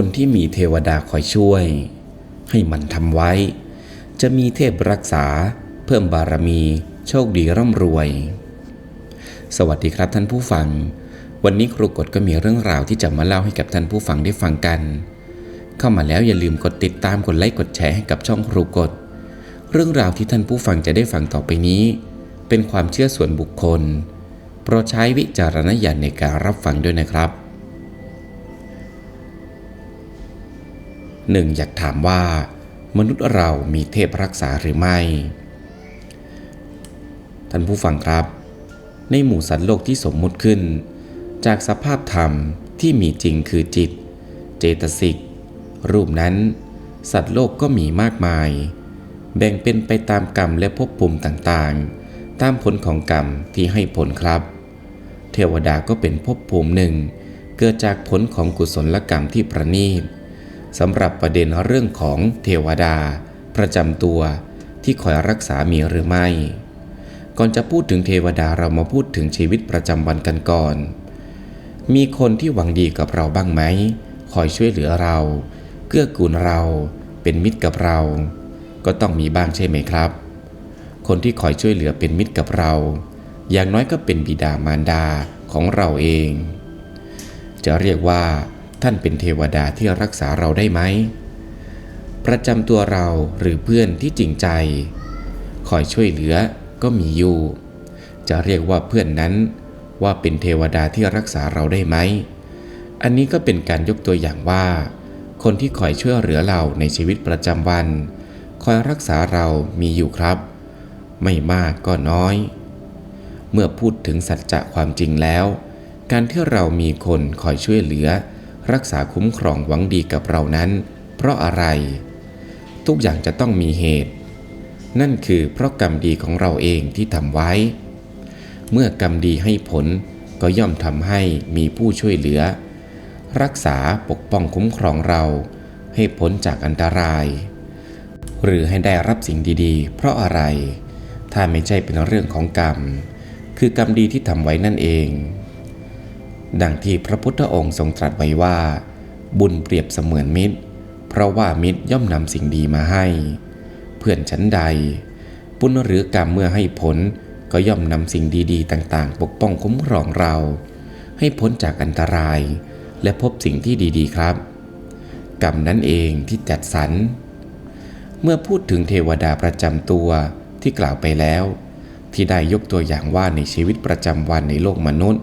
คนที่มีเทวดาคอยช่วย ให้มันทำไว้ จะมีเทพรักษา เพิ่มบารมี โชคดีร่ำรวย สวัสดีครับท่านผู้ฟัง วันนี้ครูกฎก็มีเรื่องราวที่จะมาเล่าให้กับท่านผู้ฟังได้ฟังกัน เข้ามาแล้วอย่าลืมกดติดตามกดไลค์กดแชร์ให้กับช่องครูกฎเรื่องราวที่ท่านผู้ฟังจะได้ฟังต่อไปนี้ เป็นความเชื่อส่วนบุคคลโปรดใช้วิจารณญาณในการรับฟังด้วยนะครับ หนึ่งอยากถามว่า มนุษย์เรามีเทพรักษาหรือไม่ ท่านผู้ฟังครับ ในหมู่สัตว์โลกที่สมมุติขึ้น จากสภาพธรรมที่มีจริงคือจิต เจตสิก รูปนั้น สัตว์โลกก็มีมากมาย แบ่งเป็นไปตามกรรมและภพภูมิต่างๆ ตามผลของกรรมที่ให้ผลครับ เทวดาก็เป็นภพภูมิหนึ่ง เกิดจากผลของกุศลกรรมที่ประณีต สำหรับประเด็นเรื่องของเทวดา ประจำตัวที่คอยรักษามีหรือไม่ ก่อนจะพูดถึงเทวดาเรามาพูดถึงชีวิตประจำวันกันก่อน มีคนที่หวังดีกับเราบ้างไหม คอยช่วยเหลือเรา เกื้อกูลเรา เป็นมิตรกับเรา ก็ต้องมีบ้างใช่ไหมครับ คนที่คอยช่วยเหลือเป็นมิตรกับเรา อย่างน้อยก็เป็นบิดามารดาของเราเอง จะเรียกว่า ท่านเป็นเทวดาที่รักษาเราได้ไหม ประจำตัวเราหรือเพื่อนที่จริงใจ คอยช่วยเหลือก็มีอยู่ จะเรียกว่าเพื่อนนั้นว่าเป็นเทวดาที่รักษาเราได้ไหม อันนี้ก็เป็นการยกตัวอย่างว่า คนที่คอยช่วยเหลือเราในชีวิตประจำวัน คอยรักษาเรามีอยู่ครับ ไม่มากก็น้อย เมื่อพูดถึงสัจจะความจริงแล้ว การที่เรามีคนคอยช่วยเหลือ รักษาคุ้มครองหวังดีกับเรานั้น เพราะอะไร ทุกอย่างจะต้องมีเหตุ นั่นคือเพราะกรรมดีของเราเองที่ทำไว้ เมื่อกรรมดีให้ผลก็ย่อมทำให้มีผู้ช่วยเหลือ รักษาปกป้องคุ้มครองเราให้พ้นจากอันตราย หรือให้ได้รับสิ่งดีๆ เพราะอะไร ถ้าไม่ใช่เป็นเรื่องของกรรม คือกรรมดีที่ทำไว้นั่นเอง ดังที่พระพุทธองค์ทรงตรัสไว้ว่า บุญเปรียบเสมือนมิตร เพราะว่ามิตรย่อมนำสิ่งดีมาให้ เพื่อนชั้นใดบุญหรือกรรมเมื่อให้ผลก็ย่อมนำสิ่งดีๆ ต่างๆ ปกป้องคุ้มครองเรา ให้พ้นจากอันตราย และพบสิ่งที่ดีๆครับ กรรมนั้นเองที่จัดสรร เมื่อพูดถึงเทวดาประจำตัวที่กล่าวไปแล้ว ที่ได้ยกตัวอย่างว่าในชีวิตประจำวันในโลกมนุษย์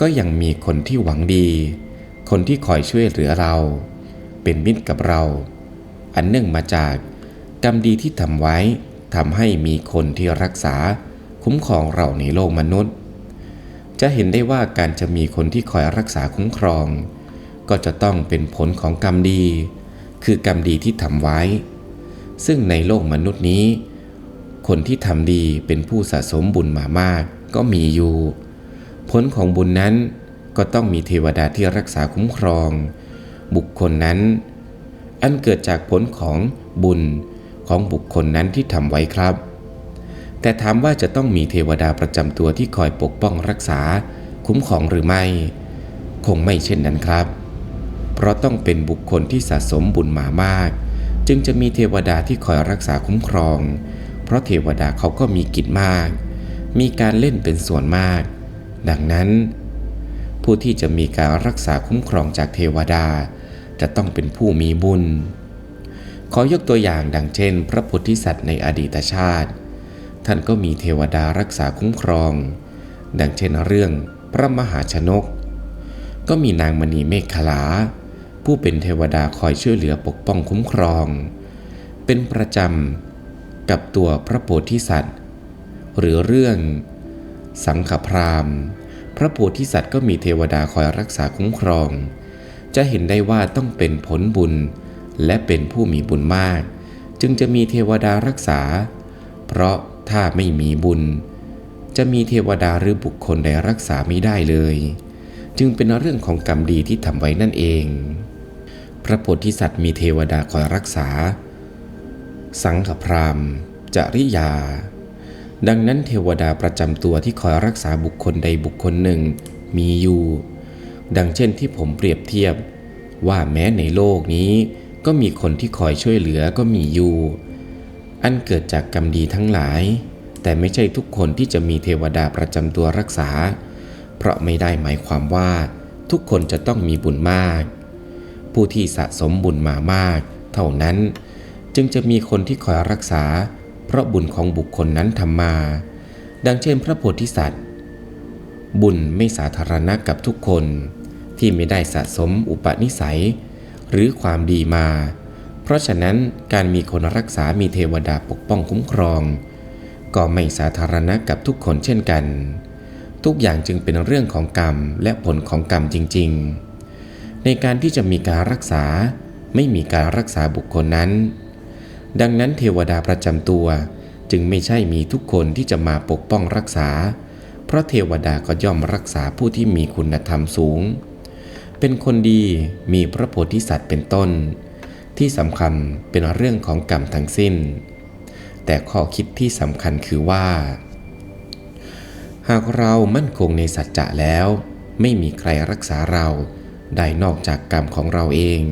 ก็ยังมีคนที่หวังดี คนที่คอยช่วยเหลือเรา เป็นมิตรกับเรา อันเนื่องมาจากกรรมดีที่ทำไว้ทำให้มีคนที่รักษา คุ้มครองเราในโลกมนุษย์ จะเห็นได้ว่าการจะมีคนที่คอยรักษาคุ้มครอง ก็จะต้องเป็นผลของกรรมดี คือกรรมดีที่ทำไว้ ซึ่งในโลกมนุษย์นี้ คนที่ทำดีเป็นผู้สะสมบุญมามากก็มีอยู่ ผลของบุญนั้นก็ต้องมีเทวดาที่รักษาคุ้มครอง บุคคลนั้น อันเกิดจากผลของบุญของบุคคลนั้นที่ทำไว้ครับ แต่ถามว่าจะต้องมีเทวดาประจำตัวที่คอยปกป้องรักษาคุ้มครองหรือไม่ คงไม่เช่นนั้นครับ เพราะต้องเป็นบุคคลที่สะสมบุญมามาก จึงจะมีเทวดาที่คอยรักษาคุ้มครอง เพราะเทวดาเขาก็มีกิจมาก มีการเล่นเป็นส่วนมาก ดังนั้น ผู้ที่จะมีการรักษาคุ้มครองจากเทวดา จะต้องเป็นผู้มีบุญ ขอยกตัวอย่างดังเช่น พระพุทธสัตว์ในอดีตชาติ ท่านก็มีเทวดารักษาคุ้มครอง ดังเช่นเรื่องพระมหาชนก ก็มีนางมณีเมฆขลา ผู้เป็นเทวดาคอยช่วยเหลือปกป้องคุ้มครอง เป็นประจำกับตัวพระโพธิสัตว์ หรือเรื่อง สังขพรามพระโพธิสัตว์ก็มีเทวดาคอยรักษาคุ้มครอง จะเห็นได้ว่าต้องเป็นผลบุญ และเป็นผู้มีบุญมาก จึงจะมีเทวดารักษา เพราะถ้าไม่มีบุญ จะมีเทวดาหรือบุคคลใดรักษาไม่ได้เลย จึงเป็นเรื่องของกรรมดีที่ทำไว้นั่นเอง พระโพธิสัตว์มีเทวดาคอยรักษา สังขพรามจริยา ดังนั้นเทวดาประจำตัวที่คอยรักษาบุคคลใดบุคคลหนึ่ง มีอยู่ ดังเช่นที่ผมเปรียบเทียบ ว่าแม้ในโลกนี้ ก็มีคนที่คอยช่วยเหลือก็มีอยู่ อันเกิดจากกรรมดีทั้งหลาย แต่ไม่ใช่ทุกคนที่จะมีเทวดาประจำตัวรักษา เพราะไม่ได้หมายความว่า ทุกคนจะต้องมีบุญมาก ผู้ที่สะสมบุญมามาก เท่านั้น จึงจะมีคนที่คอยรักษา ราะบุญของบุคคลนั้นทำมา ดังเช่นพระโพธิสัตว์ บุญไม่สาธารณะกับทุกคนที่ไม่ได้สะสมอุปนิสัย หรือความดีมา เพราะฉะนั้นการมีคนรักษามีเทวดาปกป้องคุ้มครอง ก็ไม่สาธารณะกับทุกคนเช่นกัน ทุกอย่างจึงเป็นเรื่องของกรรมและผลของกรรมจริง ๆ ในการที่จะมีการรักษาไม่มีการรักษาบุคคลนั้น ดังนั้นเทวดาประจำตัว จึงไม่ใช่มีทุกคนที่จะมาปกป้องรักษา เพราะเทวดาก็ย่อมรักษาผู้ที่มีคุณธรรมสูง เป็นคนดีมีพระโพธิสัตว์เป็นต้น ที่สำคัญเป็นเรื่องของกรรมทั้งสิ้น แต่ข้อคิดที่สำคัญคือว่า หากเรามั่นคงในสัจจะแล้ว ไม่มีใครรักษาเราได้นอกจากกรรมของเราเอง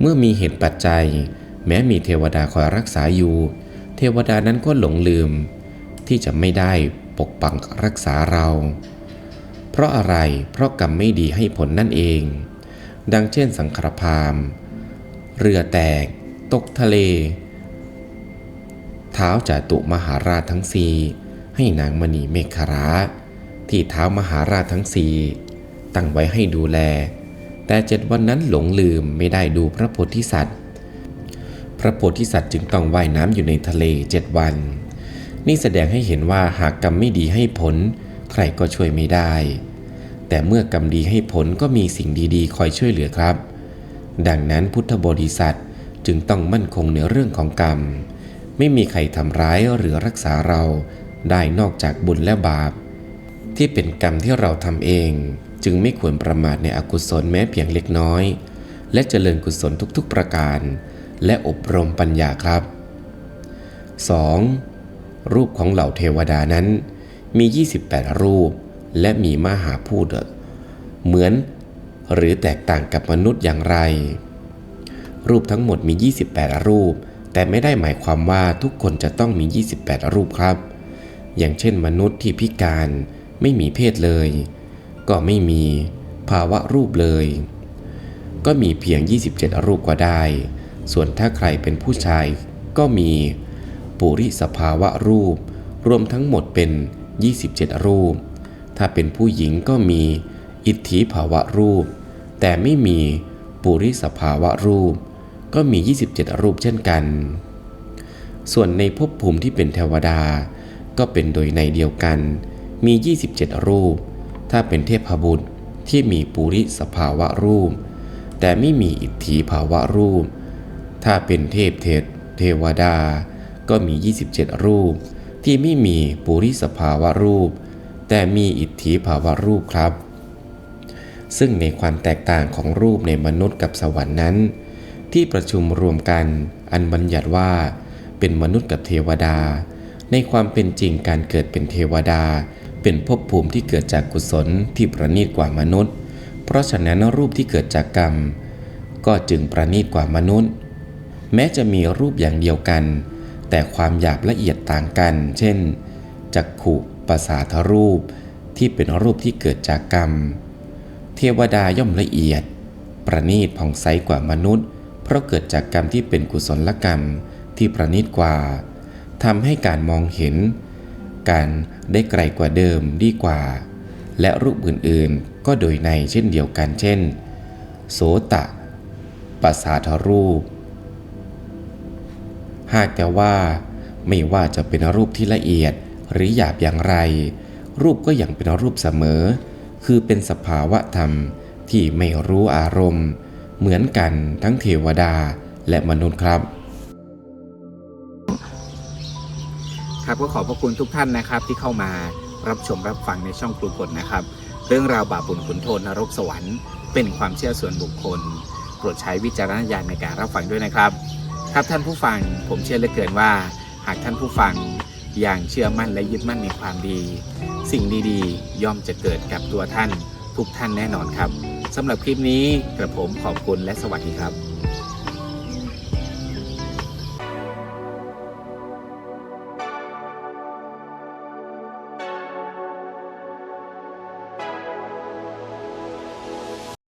เมื่อมีเหตุปัจจัย แม้มีเทวดาคอยรักษาอยู่ เทวดานั้นก็หลงลืม ที่จะไม่ได้ปกปักรักษาเรา เพราะอะไร เพราะกรรมไม่ดีให้ผลนั่นเอง ดังเช่นสังครพามเรือแตก ตกทะเล เท้าจาตุมหาราชทั้งสี่ให้นางมณีเมฆราที่เท้ามหาราชทั้งสี่ตั้งไว้ให้ดูแล แต่เจ็ดวันนั้นหลงลืมไม่ได้ดูพระโพธิสัตว์ ระโพธิสัตว์จึงต้องว่ายน้ำอยู่ในทะเลเจ็ดวัน นี่แสดงให้เห็นว่าหากกรรมไม่ดีให้ผล ใครก็ช่วยไม่ได้ แต่เมื่อกรรมดีให้ผลก็มีสิ่งดีๆ คอยช่วยเหลือครับ ดังนั้นพุทธบริษัทจึงต้องมั่นคงในเรื่องของกรรม ไม่มีใครทำร้ายหรือรักษาเราได้นอกจากบุญและบาป ที่เป็นกรรมที่เราทำเอง จึงไม่ควรประมาทในอกุศลแม้เพียงเล็กน้อย และเจริญกุศลทุกๆประการ และอบรมปัญญาครับ 2. รูปของเหล่าเทวดานั้นมี 28 รูป และมีมหาพูดเหมือน หรือแตกต่างกับมนุษย์อย่างไร รูปทั้งหมดมี 28 รูป แต่ไม่ได้หมายความว่าทุกคนจะต้องมี 28 รูปครับ อย่างเช่นมนุษย์ที่พิการไม่มีเพศเลย ก็ไม่มีภาวะรูปเลย ก็มีเพียง 27 รูปก็ได้ ส่วนถ้าใครเป็นผู้ชายก็มีปุริสภาวะรูป รวมทั้งหมดเป็น 27 รูป ถ้าเป็นผู้หญิงก็มีอิทธิภาวะรูป แต่ไม่มีปุริสภาวะรูป ก็มี 27 รูปเช่นกัน ส่วนในภพภูมิที่เป็นเทวดา ก็เป็นโดยในเดียวกัน มี 27 รูป ถ้าเป็นเทพบุตรที่มีปุริสภาวะรูป แต่ไม่มีอิทธิภาวะรูป ถ้าเป็นเทพเทศเทวดา ก็มี 27 รูป ที่ไม่มีปุริสภาวะรูป แต่มีอิทธิภาวะรูปครับ ซึ่งในความแตกต่างของรูปในมนุษย์กับสวรรค์นั้น ที่ประชุมรวมกันอันบัญญัติว่า เป็นมนุษย์กับเทวดา ในความเป็นจริงการเกิดเป็นเทวดา เป็นภพภูมิที่เกิดจากกุศลที่ประณีตกว่ามนุษย์ เพราะฉะนั้นรูปที่เกิดจากกรรม ก็จึงประณีตกว่ามนุษย์ แม้จะมีรูปอย่างเดียวกัน แต่ความหยาบละเอียดต่างกัน เช่น จักขุประสาทรูป ที่เป็นรูปที่เกิดจากกรรม เทวดาย่อมละเอียด ประณีตผ่องใสกว่ามนุษย์ เพราะเกิดจากกรรมที่เป็นกุศลกรรมที่ประณีตกว่าทำให้การมองเห็น การได้ไกลกว่าเดิมดีกว่า และรูปอื่นๆก็โดยในเช่นเดียวกันเช่น โสตะประสาทรูป หากแต่ว่า ไม่ว่าจะเป็นรูปที่ละเอียดหรือหยาบอย่างไร รูปก็ยังเป็นรูปเสมอ คือเป็นสภาวะธรรมที่ไม่รู้อารมณ์ เหมือนกันทั้งเทวดาและมนุษย์ครับ ครับก็ขอบพระคุณทุกท่านนะครับที่เข้ามารับชมรับฟังในช่องครูกฎนะครับ เรื่องราวบาปบุญคุณโทษนรกสวรรค์เป็นความเชื่อส่วนบุคคล โปรดใช้วิจารณญาณในการรับฟังด้วยนะครับ ครับท่านผู้ฟังผมเชื่อเหลือเกินว่า หากท่านผู้ฟังอย่างเชื่อมั่นและยึดมั่นในความดี สิ่งดีๆ ย่อมจะเกิดกับตัวท่านทุกท่านแน่นอนครับสำหรับคลิปนี้กระผมขอบคุณและสวัสดีครับ